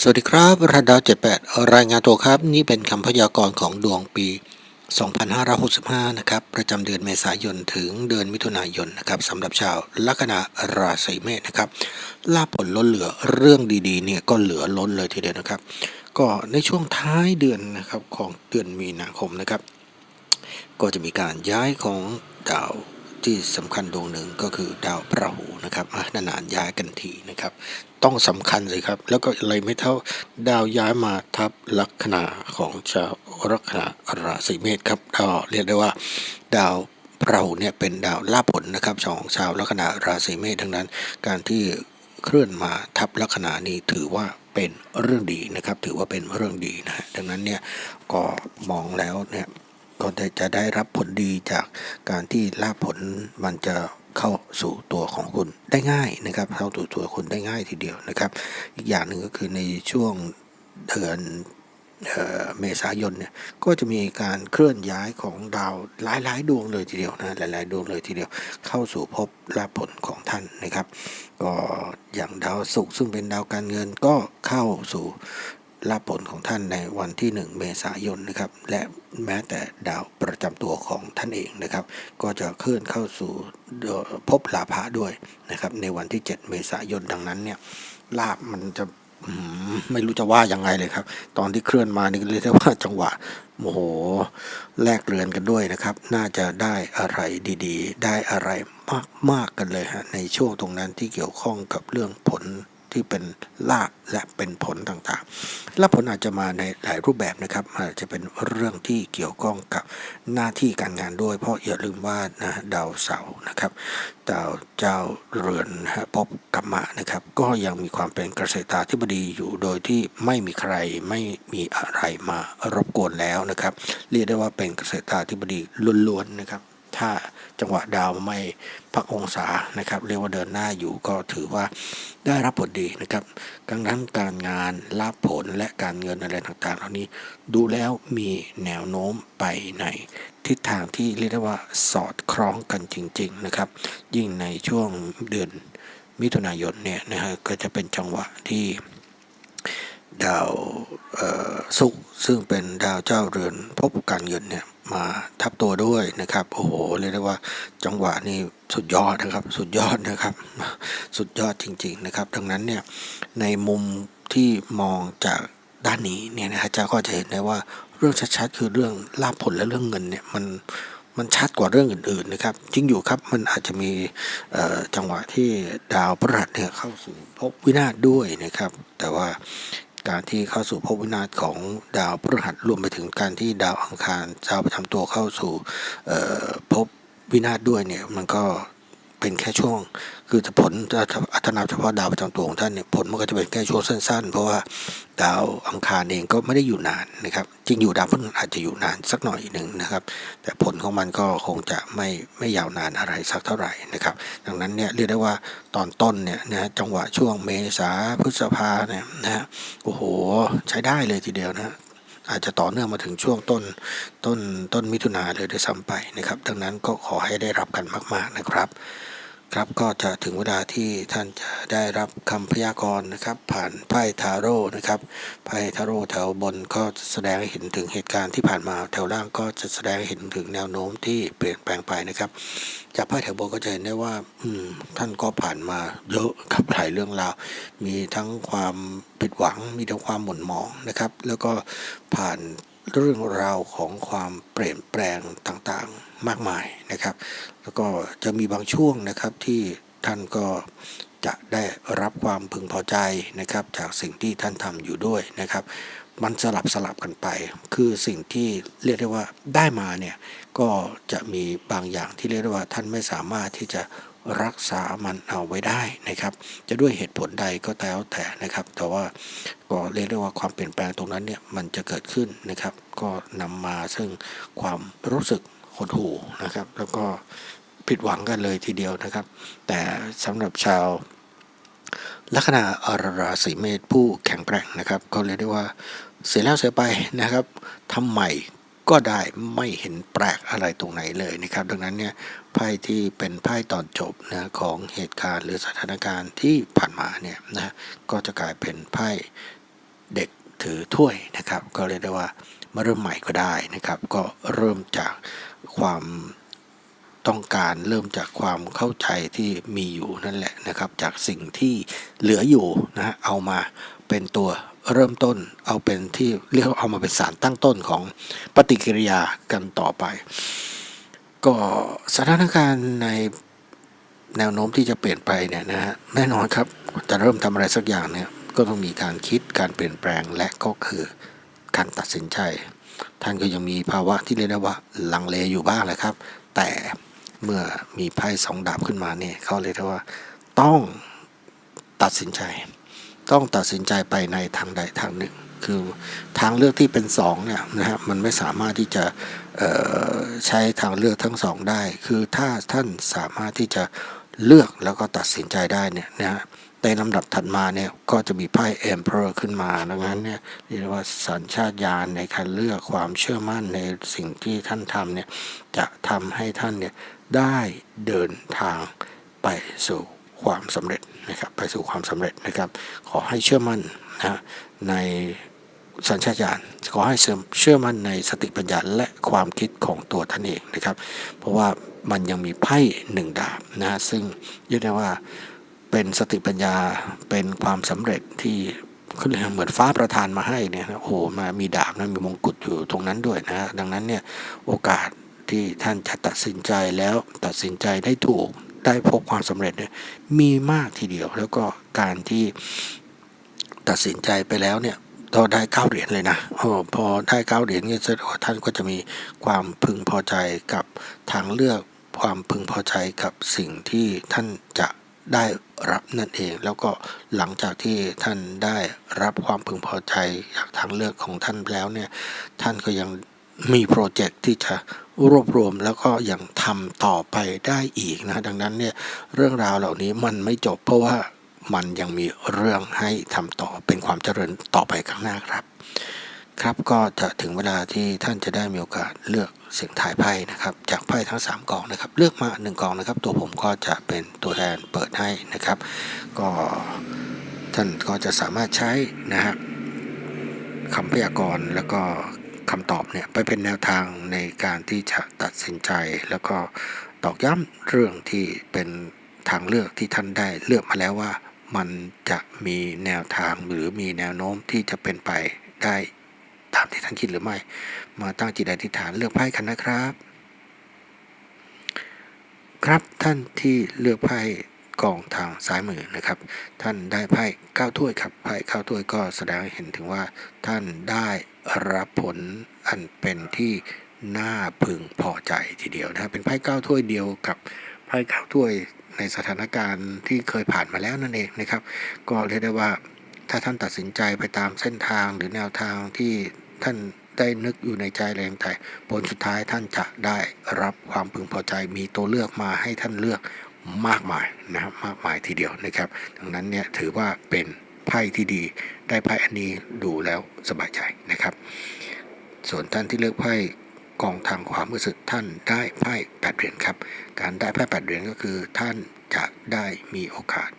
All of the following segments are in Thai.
สวัสดีครับรัดดาว 78 รายงานตัวครับ นี่เป็นคำพยากรณ์ของดวงปี 2565 นะครับ ประจำเดือนเมษายนถึงเดือนมิถุนายนนะครับสำหรับชาวลัคนาราศีเมษนะครับลาผลล้นเหลือเรื่องดีๆเนี่ยก็เหลือล้นเลยทีเดียวนะครับ ก็ในช่วงท้ายเดือนนะครับของเดือนมีนาคมนะครับ ก็จะมีการย้ายของดาว ที่สำคัญดวงหนึ่งก็คือดาวพระหูนะครับอะนานๆย้ายกันทีนะครับ ต้องสำคัญสิครับ แล้วก็อะไรไม่เท่าดาวย้ายมาทับลัคนาของชาวลัคนาราศีเมษครับก็เรียกได้ว่า ดาวพระหูเนี่ยเป็นดาวลาผลนะครับของชาวลัคนาราศีเมษทั้งนั้น การที่เคลื่อนมาทับลัคนานี้ถือว่าเป็นเรื่องดีนะครับ ถือว่าเป็นเรื่องดีนะดังนั้นเนี่ยก็มองแล้วเนี่ย ก็จะได้รับผลดีจากการที่ลาภผลมันจะเข้าสู่ตัวของคุณได้ง่ายนะครับเข้าสู่ตัวคุณได้ง่ายทีเดียวนะครับ อีกอย่างหนึ่งก็คือในช่วงเดือนเอ่อเมษายนเนี่ยก็จะมีการเคลื่อนย้ายของดาวหลายๆ ดวงเลยทีเดียวนะหลาย ๆ ดวงเลยทีเดียว เข้าสู่ภพลาภผลของท่านนะครับ ก็อย่างดาวศุกร์ซึ่งเป็นดาวการเงินก็เข้าสู่ ลาภผลของท่านในวันที่ 1 เมษายนนะครับ และแม้แต่ดาวประจำตัวของท่านเองนะครับ ก็จะเคลื่อนเข้าสู่ภพลาภะด้วยนะครับ ในวันที่ 7 เมษายนดังนั้นเนี่ยลาบมันจะไม่รู้จะว่ายังไงเลยครับ ตอนที่เคลื่อนมานี่เรียกได้ว่าจังหวะโมโหแลกเรือนกันด้วยนะครับ น่าจะได้อะไรดีๆ ได้อะไรมากๆกันเลยฮะในช่วงตรงนั้นที่เกี่ยวข้องกับเรื่องผล ที่เป็นลาภและเป็นผลต่างๆลาภผลอาจจะมาในหลายรูปแบบนะครับ อาจจะเป็นเรื่องที่เกี่ยวข้องกับหน้าที่การงานด้วย เพราะอย่าลืมว่านะดาวเสาร์นะครับดาวเจ้าเรือนฮะภพกรรมะนะครับ ก็ยังมีความเป็นเกษตราธิบดีอยู่โดยที่ไม่มีใครไม่มีอะไรมารบกวนแล้วนะครับ เรียกได้ว่าเป็นเกษตราธิบดีล้วนๆนะครับ ถ้าจังหวะดาวไม่พักองศานะครับ เรียกว่าเดินหน้าอยู่ก็ถือว่าได้รับผลดีนะครับดังนั้นการงานลาภผลและการเงินอะไรต่างๆ เหล่านี้ดูแล้วมีแนวโน้มไปในทิศทางที่เรียกได้ว่าสอดคล้องกันจริง ๆนะครับ ยิ่งในช่วงเดือนมิถุนายนเนี่ยนะฮะก็จะเป็นจังหวะที่ดาวศุกร์ซึ่งเป็นดาวเจ้าเรือนภพการเงินเนี่ย มาทับตัวด้วยนะครับ โอ้โหเรียกได้ว่าจังหวะนี้สุดยอดนะครับ สุดยอดนะครับ สุดยอดจริง ๆนะครับ ดังนั้นเนี่ยในมุมที่มองจากด้านนี้เนี่ยนะฮะจะก็จะเห็นได้ว่าเรื่องชัดๆคือเรื่องลาภผลและเรื่องเงินเนี่ยมันมันชัดกว่าเรื่องอื่นๆนะครับจริงอยู่ครับมันอาจจะมีจังหวะที่ดาวพฤหัสเนี่ยเข้าสู่ภพวินาศด้วยนะครับ แต่ว่า การที่เข้าสู่ภพวินาศของดาวพฤหัสรวมไปถึงการที่ดาวอังคารดาวประจำตัวเข้าสู่ภพวินาศด้วยเนี่ยมันก็ เป็นแค่ช่วง คือผลอัตนาเฉพาะดาวประจำตัวของท่านเนี่ยผลมันก็จะเป็นแค่ช่วงสั้น ๆ เพราะว่าดาวอังคารเองก็ไม่ได้อยู่นานนะครับจริงอยู่ดาวพฤหัสอาจจะอยู่นานสักหน่อยหนึ่งนะครับ แต่ผลของมันก็คงจะไม่ไม่ยาวนานอะไรสักเท่าไหร่นะครับ ดังนั้นเนี่ยเรียกได้ว่าตอนต้นเนี่ยนะจังหวะช่วงเมษาพฤษภาเนี่ยนะฮะโอ้โหใช้ได้เลยทีเดียวนะ อาจจะต่อเนื่องมาถึงช่วงต้นต้นต้นมิถุนาเลยด้วยซ้ำไปนะครับ ดังนั้นก็ขอให้ได้รับกันมาก ๆนะครับ ครับก็จะถึงเวลาที่ท่านจะได้รับคำพยากรณ์นะครับ ผ่านไพ่ทาโร่นะครับไพ่ทาโร่แถวบนก็แสดงให้เห็นถึงเหตุการณ์ที่ผ่านมาแถวล่างก็จะแสดงให้เห็นถึงแนวโน้มที่เปลี่ยนแปลงไปนะครับ จากไพ่แถวบนก็จะเห็นได้ว่า อืมท่านก็ผ่านมาเยอะกับหลายเรื่องราว มีทั้งความผิดหวัง มีทั้งความหม่นหมองนะครับ แล้วก็ผ่านเรื่องราวของความเปลี่ยนแปลงต่างๆ มากมายนะครับ แล้วก็จะมีบางช่วงนะครับที่ท่านก็จะได้รับความพึงพอใจนะครับ จากสิ่งที่ท่านทำอยู่ด้วยนะครับ มันสลับสลับกันไป คือสิ่งที่เรียกได้ว่าได้มาเนี่ยก็จะมีบางอย่างที่เรียกได้ว่าท่านไม่สามารถที่จะรักษามันเอาไว้ได้นะครับ จะด้วยเหตุผลใดก็แล้วแต่นะครับ แต่ว่าก็เรียกได้ว่าความเปลี่ยนแปลงตรงนั้นเนี่ยมันจะเกิดขึ้นนะครับ ก็นำมาซึ่งความรู้สึก หดหู่นะครับ แล้วก็ผิดหวังกันเลยทีเดียวนะครับ แต่สำหรับชาวลัคนาอราศีเมษผู้แข็งแกร่งนะครับก็เรียกได้ว่าเสียแล้วเสียไปนะครับทำใหม่ก็ได้ไม่เห็นแปลกอะไรตรงไหนเลยนะครับ ดังนั้นเนี่ยไพ่ที่เป็นไพ่ตอนจบนะของเหตุการณ์หรือสถานการณ์ที่ผ่านมาเนี่ยนะก็จะกลายเป็นไพ่เด็กถือถ้วยนะครับ ก็เรียกได้ว่ามาเริ่มใหม่ก็ได้นะครับ ก็เริ่มจากความต้องการเริ่มจากความเข้าใจที่มีอยู่นั่นแหละนะครับ จากสิ่งที่เหลืออยู่นะฮะเอามาเป็นตัวเริ่มต้นเอาเป็นที่เรียกเอามาเป็นสารตั้งต้นของปฏิกิริยากันต่อไป ก็สถานการณ์ในแนวโน้มที่จะเปลี่ยนไปเนี่ยนะฮะแน่นอนครับจะเริ่มทำอะไรสักอย่างเนี่ยก็ต้องมีการคิดการเปลี่ยนแปลงและก็คือ การตัดสินใจ ท่านก็ยังมีภาวะที่เรียกได้ว่าลังเลอยู่บ้างแหละครับ แต่เมื่อมีไพ่สองดาบขึ้นมาเนี่ยเขาเรียกได้ว่าต้องตัดสินใจ ต้องตัดสินใจไปในทางใดทางหนึ่ง คือทางเลือกที่เป็นสองเนี่ยนะฮะมันไม่สามารถที่จะใช้ทางเลือกทั้งสองได้ คือถ้าท่านสามารถที่จะเลือกแล้วก็ตัดสินใจได้เนี่ยนะฮะ ในลำดับถัดมาเนี่ยก็จะมีไพ่ Emperor ขึ้นมาดังนั้นเนี่ยเรียกว่าสัญชาตญาณในการเลือกความเชื่อมั่นในสิ่งที่ท่านทำเนี่ยจะทำให้ท่านเนี่ยได้เดินทางไปสู่ความสำเร็จนะครับไปสู่ความสำเร็จนะครับ ขอให้เชื่อมั่นนะในสัญชาตญาณขอให้เสริมเชื่อมั่นในสติปัญญาและความคิดของตัวท่านเองนะครับ เพราะว่ามันยังมีไพ่หนึ่งดาบนะซึ่งเรียกได้ว่า เป็นสติปัญญาเป็นความสำเร็จที่คือเหมือนฟ้าประทานมาให้เนี่ยนะโอ้โหมามีดาบนะมีมงกุฎอยู่ตรงนั้นด้วยนะดังนั้นเนี่ยโอกาสที่ท่านจะตัดสินใจแล้วตัดสินใจได้ถูกได้พบความสำเร็จเนี่ยมีมากทีเดียว แล้วก็การที่ตัดสินใจไปแล้วเนี่ยก็ได้เก้าเหรียญเลยนะโอ้พอได้เก้าเหรียญเนี่ยแสดงว่าท่านก็จะมีความพึงพอใจกับทางเลือกความพึงพอใจกับสิ่งที่ท่านจะ ได้รับนั่นเอง แล้วก็หลังจากที่ท่านได้รับความพึงพอใจจากทางเลือกของท่านแล้วเนี่ยท่านก็ยังมีโปรเจกต์ที่จะรวบรวมแล้วก็ยังทำต่อไปได้อีกนะดังนั้นเนี่ยเรื่องราวเหล่านี้มันไม่จบเพราะว่ามันยังมีเรื่องให้ทำต่อเป็นความเจริญต่อไปข้างหน้าครับ ครับก็จะถึงเวลาที่ท่านจะได้มีโอกาสเลือกเสียงถ่ายไพ่นะครับ จากไพ่ทั้ง 3กองนะครับ เลือกมา 1กองนะครับ ตัวผมก็จะเป็นตัวแทนเปิดให้นะครับ ก็ท่านก็จะสามารถใช้นะฮะคำพยากรณ์แล้วก็คำตอบเนี่ยไปเป็นแนวทางในการที่จะตัดสินใจ แล้วก็ตอกย้ำเรื่องที่เป็นทางเลือกที่ท่านได้เลือกมาแล้วว่ามันจะมีแนวทางหรือมีแนวโน้มที่จะเป็นไปได้ ตามที่ท่านคิดหรือไม่ มาตั้งจิตอธิษฐานเลือกไพ่กันนะครับ ครับท่านที่เลือกไพ่กองทางซ้ายมือนะครับ ท่านได้ไพ่เก้าถ้วยครับไพ่เก้าถ้วยก็แสดงให้เห็นถึงว่า ท่านได้รับผลอันเป็นที่น่าพึงพอใจทีเดียวนะครับเป็นไพ่เก้าถ้วยเดียวกับไพ่เก้าถ้วยในสถานการณ์ที่เคยผ่านมาแล้วนั่นเองนะครับ ก็เรียกได้ว่า ถ้าท่านตัดสินใจไปตามเส้นทางหรือแนวทางที่ท่านได้นึกอยู่ในใจแรงแต่ผลสุดท้ายท่านจะได้รับความพึงพอใจมีตัวเลือกมาให้ท่านเลือกมากมายนะครับมากมายทีเดียวนะครับ ดังนั้นเนี่ยถือว่าเป็นไพ่ที่ดี ได้ไพ่อันนี้ดูแล้วสบายใจนะครับ ส่วนท่านที่เลือกไพ่ กองทางขวามือสุดท่านได้ไพ่แปดเหรียญครับ การได้ไพ่แปดเหรียญก็คือท่านจะได้มีโอกาส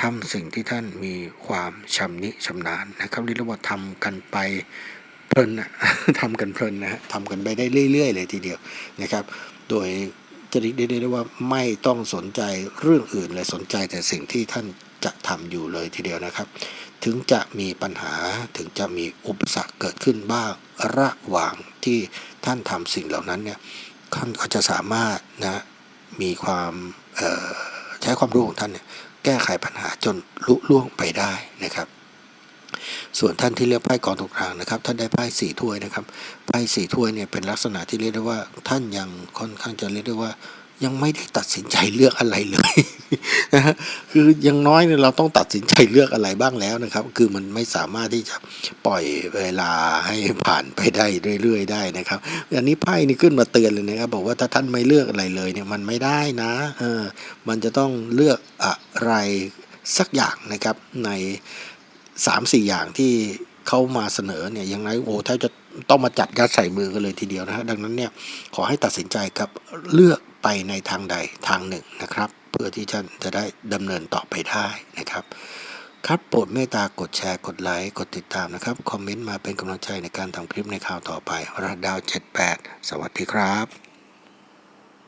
ทำสิ่งที่ท่านมีความชำนิชำนาญนะครับเรียกว่าทำกันไปเพลินนะทำกันเพลินนะฮะทำกันไปได้เรื่อย ๆ เลยทีเดียวนะครับ โดยจะเรียกได้ว่าไม่ต้องสนใจเรื่องอื่นเลยสนใจแต่สิ่งที่ท่านจะทำอยู่เลยทีเดียวนะครับ ถึงจะมีปัญหาถึงจะมีอุปสรรคเกิดขึ้นบ้างระหว่างที่ ท่านทำสิ่งเหล่านั้นเนี่ยท่านก็จะสามารถนะมีความใช้ความรู้ของท่านเนี่ยแก้ไขปัญหาจนลุล่วงไปได้นะครับ ส่วนท่านที่เลือกไพ่กองตรงกลางนะครับ ท่านได้ไพ่สี่ถ้วยนะครับไพ่สี่ถ้วยเนี่ยเป็นลักษณะที่เรียกได้ว่าท่านยังค่อนข้างจะเรียกได้ว่า ยังไม่ได้ตัดสินใจเลือกอะไรเลยนะฮะคือยังน้อยเนี่ยเราต้องตัดสินใจเลือกอะไรบ้างแล้วนะครับ คือมันไม่สามารถที่จะปล่อยเวลาให้ผ่านไปได้เรื่อยๆ ได้นะครับอันนี้ไพ่นี่ขึ้นมาเตือนเลยนะครับ บอกว่าถ้าท่านไม่เลือกอะไรเลยเนี่ยมันไม่ได้นะเออมันจะต้องเลือกอะไรสักอย่างนะครับในสามสี่อย่างที่เขามาเสนอเนี่ยยังไงโอ้ถ้าจะต้องมาจัดยัดใส่มือกันเลยทีเดียวนะฮะดังนั้นเนี่ยขอให้ตัดสินใจครับเลือก ไปในทางใดทางหนึ่งนะครับ เพื่อที่ท่านจะได้ดำเนินต่อไปได้นะครับครับโปรดเมตตากดแชร์กดไลค์กดติดตามนะครับ คอมเมนต์มาเป็นกำลังใจในการทำคลิปในข่าวต่อไปรหัสดาว 78 สวัสดีครับ